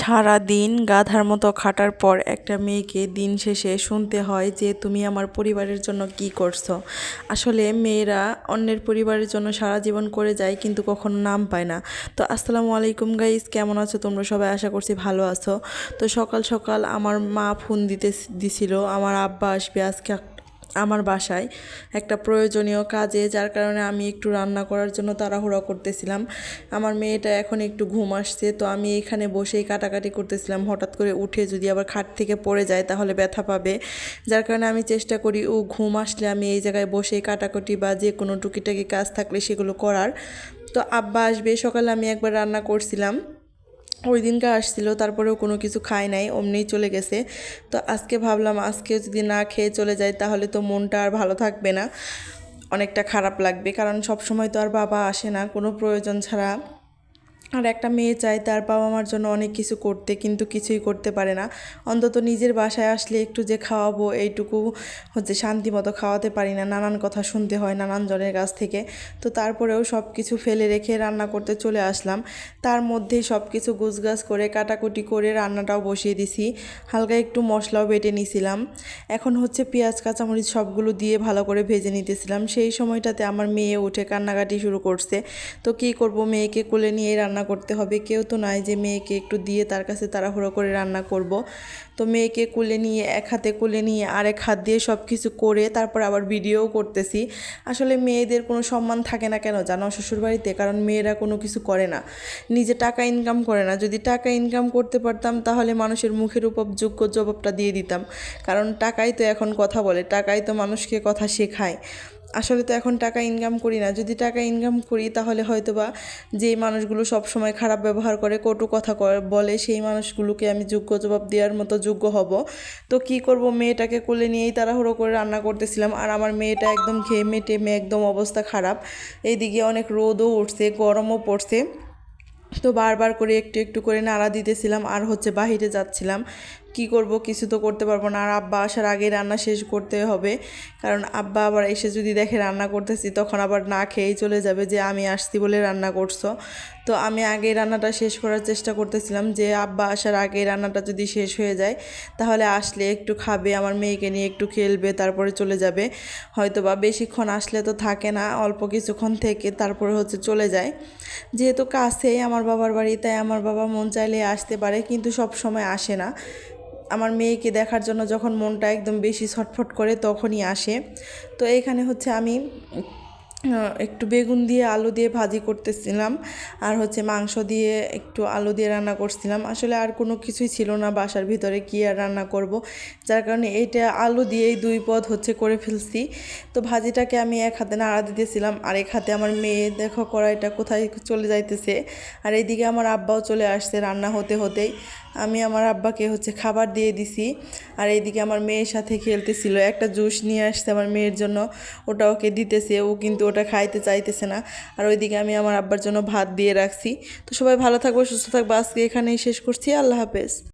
সারা দিন গাধার মতো খাটার পর একটা মেয়েকে দিন শেষে শুনতে হয় যে তুমি আমার পরিবারের জন্য কি করছ। আসলে মেয়েরা অন্যের পরিবারের জন্য সারা জীবন করে যায় কিন্তু কখনো নাম পায় না। তো আসসালামু আলাইকুম গাইস কেমন আছো? তোমরা সবাই আশা করছি ভালো আছো। তো সকাল সকাল আমার মা ফোন দিতে, দিছিল, আমার আব্বা আসবে আজকে আমার বাসায় একটা প্রয়োজনীয় কাজে, যার কারণে আমি একটু রান্না করার জন্য তাড়াহুড়া করতেছিলাম। আমার মেয়েটা এখন একটু ঘুম আসছে, তো আমি এখানে বসেই কাটাকাটি করতেছিলাম। হঠাৎ করে উঠে যদি আবার খাট থেকে পড়ে যায় তাহলে ব্যথা পাবে। যার কারণে আমি চেষ্টা করি, ও ঘুম আসলে আমি এই জায়গায় বসেই কাটাকাটি বা যে কোনো টুকিটাকি কাজ থাকলে সেগুলো করার। তো আব্বা আসবে, সকালে আমি একবার রান্না করছিলাম। ওই দিনকে আসছিল, তারপরেও কোনো কিছু খায় নাই, অমনিই চলে গেছে। তো আজকে ভাবলাম আজকে যদি না খেয়ে চলে যায় তাহলে তো মনটা আর ভালো থাকবে না। অনেকটা খারাপ লাগবে, কারণ সব সময় তো আর বাবা আসে না, কোনো প্রয়োজন ছাড়া। আর একটা মেয়ে চায় তার বাবা মার জন্য অনেক কিছু করতে, কিন্তু কিছুই করতে পারে না। অন্তত নিজের বাসায় আসলে একটু যে খাওয়াবো, এইটুকু হচ্ছে শান্তি মতো খাওয়াতে পারি না, নানান কথা শুনতে হয় নানান জনের কাছ থেকে। তো তারপরেও সব কিছু ফেলে রেখে রান্না করতে চলে আসলাম। তার মধ্যেই সব কিছু গুছগাছ করে, কাটাকুটি করে রান্নাটাও বসিয়ে দিছি। হালকা একটু মশলাও বেটে নিয়েছিলাম এখন হচ্ছে পেঁয়াজ, কাঁচামরিচ সবগুলো দিয়ে ভালো করে ভেজে নিতেছিলাম। সেই সময়টাতে আমার মেয়ে উঠে কান্নাকাটি শুরু করছে। তো কী করব, মেয়েকে কোলে নিয়ে রান্না রান্না করতে হবে। কেউ তো নাই যে মেয়েকে একটু দিয়ে তার কাছে তাড়াহুড়ো করে রান্না করব। তো মেয়েকে কুলে নিয়ে, এক হাতে কুলে নিয়ে, আরেক হাত দিয়ে সব কিছু করে তারপর আবার ভিডিও করতেছি। আসলে মেয়েদের কোনো সম্মান থাকে না কেন জানো শ্বশুরবাড়িতে? কারণ মেয়েরা কোনো কিছু করে না। নিজে টাকা ইনকাম করে না। যদি টাকা ইনকাম করতে পারতাম তাহলে মানুষের মুখের উপর যোগ্য জবাবটা দিয়ে দিতাম। কারণ টাকাই তো এখন কথা বলে। টাকাই তো মানুষকে কথা শেখায়। আসলে তো এখন টাকা ইনকাম করি না। যদি টাকা ইনকাম করি, তাহলে হয়তো বা যেই মানুষগুলো সব সময় খারাপ ব্যবহার করে, কটু কথা বলে, সেই মানুষগুলোকে আমি যোগ্য জবাব দেওয়ার মতো যোগ্য হব। তো কি করব, মেয়েটাকে কোলে নিয়েই তাড়াহুড়ো করে রান্না করতেছিলাম, আর আমার মেয়েটা একদম ঘেমে টেমে একদম অবস্থা খারাপ। এইদিকে অনেক রোদও উঠছে, গরমও পড়ছে। তো বারবার করে একটু একটু করে নাড়া দিতেছিলাম, আর হচ্ছে বাহিরে যাচ্ছিলাম। কি করব কিছু তো করতে পারব না। আর আব্বা আসার আগে রান্না শেষ করতে হবে। কারণ আব্বা আবার এসে যদি দেখে রান্না করতেছি, তখন আবার না খেয়েই চলে যাবে যে আমি আসছি বলে রান্না করছ। তো আমি আগে রান্নাটা শেষ করার চেষ্টা করতেছিলাম যে আব্বা আসার আগে রান্নাটা যদি শেষ হয়ে যায়, তাহলে আসলে একটু খাবে, আমার মেয়েকে নিয়ে একটু খেলবে, তারপরে চলে যাবে। হয়তো বা বেশিক্ষণ আসলে তো থাকে না, অল্প কিছুক্ষণ থেকে তারপরে হচ্ছে চলে যায়। যেহেতু কাছেই আমার বাবার বাড়ি, তাই আমার বাবা মন চাইলে আসতে পারে, কিন্তু সব সময় আসে না। আমার মেয়েকে দেখার জন্য যখন মনটা একদম বেশি ছটফট করে তখনই আসে। তো এখানে হচ্ছে আমি একটু বেগুন দিয়ে আলু দিয়ে ভাজি করতেছিলাম আর হচ্ছে মাংস দিয়ে একটু আলু দিয়ে রান্না করছিলাম। আসলে আর কোনো কিছুই ছিল না বাসার ভিতরে কি আর রান্না করব। যার কারণে এইটা আলু দিয়েই দুই পদ হচ্ছে করে ফেলছি। তো ভাজিটাকে আমি এক হাতে নাড়া দিতেছিলাম, আর এক হাতে আমার মেয়ে দেখো কড়াইটা কোথায় চলে যাইতেছে। আর এইদিকে আমার আব্বাও চলে আসছে রান্না হতে হতেই। আমি আমার আব্বাকে হচ্ছে খাবার দিয়ে দিছি। আর এইদিকে আমার মেয়ের সাথে খেলতেছিল। একটা জুস নিয়ে আসছে আমার মেয়ের জন্য। ওটা ওকে দিতেছে। ও কিন্তু ওটা খাইতে চাইতেছে না। আর ওইদিকে আমি আমার আব্বার জন্য ভাত দিয়ে রাখছি। তো সবাই ভালো থাকব, সুস্থ থাকব। আজকে এখানেই শেষ করছি। আল্লাহ হাফেজ।